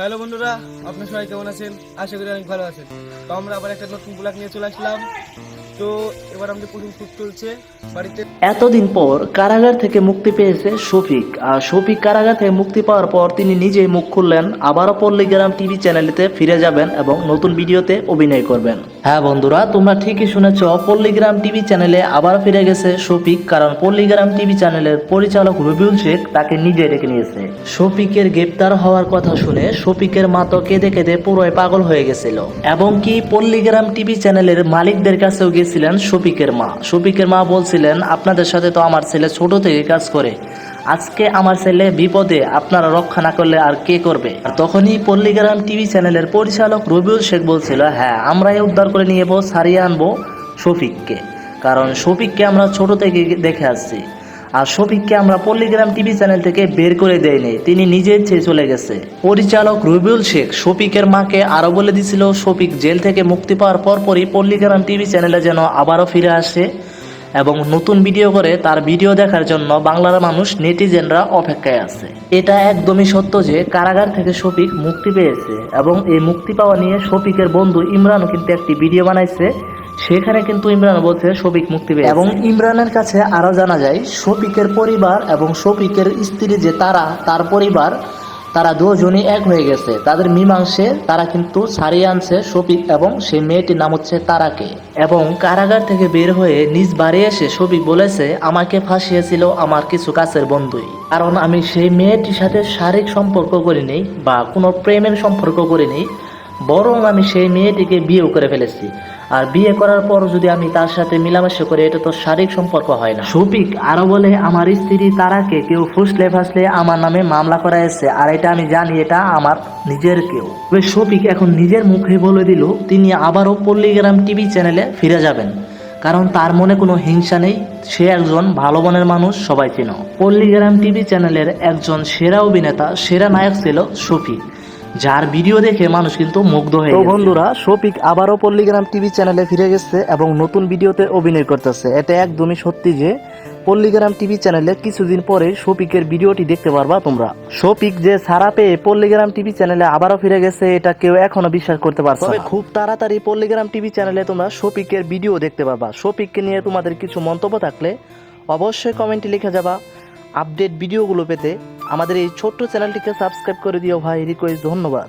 Hello বন্ধুরা, আপনার সবাই কেমন আছেন? আশা করি অনেক ভালো আছেন। তো আমরা আবার একটা নতুন ব্লগ নিয়ে চলে আসলাম। তো এবার আমাদের প্রথম শুট চলছে। বাড়িতে এতদিন পর কারাগার থেকে মুক্তি পেয়েছে শফিক। আর শফিক কারাগার থেকে মুক্তি পাওয়ার পর তিনি নিজেই মুখ খুললেন। আবারও পল্লীগ্রাম টিভি চ্যানেলেতে ফিরে যাবেন এবং নতুন ভিডিওতে অভিনয় করবেন। হ্যাঁ বন্ধুরা, তোমরা ঠিকই শুনেছ, পল্লীগ্রাম টিভি চ্যানেলে আবার ফিরে গেছে শফিক, কারণ পল্লীগ্রাম টিভি চ্যানেলের পরিচালক রবিউল শেখ তাকে নিজে ডেকে নিয়েছে। শফিকের গ্রেপ্তার হওয়ার কথা শুনে শফিকের মা তো কেঁদে কেঁদে পুরোই পাগল হয়ে গেছিল। এবং কি পল্লীগ্রাম টিভি চ্যানেলের মালিকদের কাছেও গিয়েছিলেন শফিকের মা। শফিকের মা বলছিলেন, আপনাদের সাথে তো আমার ছেলে ছোট থেকে কাজ করে। আজকে আমার ছেলে বিপদে, আপনারা রক্ষা না করলে আর কে করবে? আর তখনই পল্লীগ্রাম টিভি চ্যানেলের পরিচালক রবিউল শেখ বলছিল হ্যাঁ আমরাই উদ্ধার করে নিয়ে যাব সারিয়ে আনব শফিককে। কারণ শফিককে আমরা ছোট থেকে দেখে আসছি। আর শফিককে আমরা পল্লীগ্রাম টিভি চ্যানেল থেকে বের করে দেয়নি, তিনি নিজে ছেড়ে চলে গেছে। পরিচালক রবিউল শেখ শফিকের মাকে আরও বলে দিছিল, শফিক জেল থেকে মুক্তি পাওয়ার পরপরই পল্লীগ্রাম টিভি চ্যানেলে যেন আবারও ফিরে আসে। এবং নতুন ভিডিও করে তার ভিডিও দেখার জন্য বাংলার মানুষ নেটিজেনরা অপেক্ষায় আছে। এটা একদমই সত্য যে কারাগার থেকে শফিক মুক্তি পেয়েছে এবং এই মুক্তি পাওয়া নিয়ে শফিকের বন্ধু ইমরানও কিন্তু একটি ভিডিও বানাইছে। সেখানে কিন্তু ইমরান বলছে, শফিক মুক্তি পেয়েছে। এবং ইমরানের কাছে আরও জানা যায়, শফিকের পরিবার এবং শফিকের স্ত্রী যে তারা, তার পরিবার তারা দুজনই এক হয়ে গেছে। তাদের মীমাংসে তারা কিন্তু ছাড়িয়ে আনছে শফিক এবং সেই মেয়েটির নাম হচ্ছে তারাকে। এবং কারাগার থেকে বের হয়ে নিজ বাড়ি এসে শফিক বলেছে, আমাকে ফাঁসিয়েছিল আমার কিছু কাছের বন্ধুই। কারণ আমি সেই মেয়েটির সাথে শারীরিক সম্পর্ক করিনি বা কোনো প্রেমের সম্পর্ক করিনি। বরং আমি সেই মেয়েটিকে বিয়েও করে ফেলেছি। আর বিয়ে করার পর যদি আমি তার সাথে মিলামেশা করি, এটা তো শারীরিক সম্পর্ক হয় না। শফিক, আরও বলে, আমার স্ত্রী তারাকে কেউ ফুসলে ফাসলে আমার নামে মামলা করা এসেছে আর এটা আমি জানি, এটা আমার নিজের কেউ। তবে শফিক এখন নিজের মুখে বলে দিল, তিনি আবারও পল্লীগ্রাম টিভি চ্যানেলে ফিরে যাবেন। কারণ তার মনে কোনো হিংসা নেই, সে একজন ভালো মনের মানুষ, সবাই চেনো। পল্লীগ্রাম টিভি চ্যানেলের একজন সেরা অভিনেতা, সেরা নায়ক ছিল শফিক। যার ভিডিও দেখে মানুষ কিন্তু মুগ্ধ হয়ে। বন্ধুরা শফিক আবারও পল্লীগ্রাম টিভি চ্যানেলে ফিরে গেছে এবং নতুন ভিডিওতে অভিনয় করতেছে। এটা একদমই সত্যি যে পল্লীগ্রাম টিভি চ্যানেলে কিছুদিন পরে শফিকের ভিডিওটি দেখতে পারবা তোমরা। শফিক যে সারা পেয়ে পল্লীগ্রাম টিভি চ্যানেলে আবারও ফিরে গেছে এটা কেউ এখনও বিশ্বাস করতে পারছে তবে খুব তাড়াতাড়ি পল্লীগ্রাম টিভি চ্যানেলে তোমরা শফিকের ভিডিও দেখতে পারবা শফিককে নিয়ে তোমাদের কিছু মন্তব্য থাকলে অবশ্যই কমেন্টে লিখে যাবা। আপডেট ভিডিওগুলো পেতে আমাদের এই ছোট্ট চ্যানেলটিকে সাবস্ক্রাইব করে দিও ভাই। রিকোয়েস্ট ধন্যবাদ।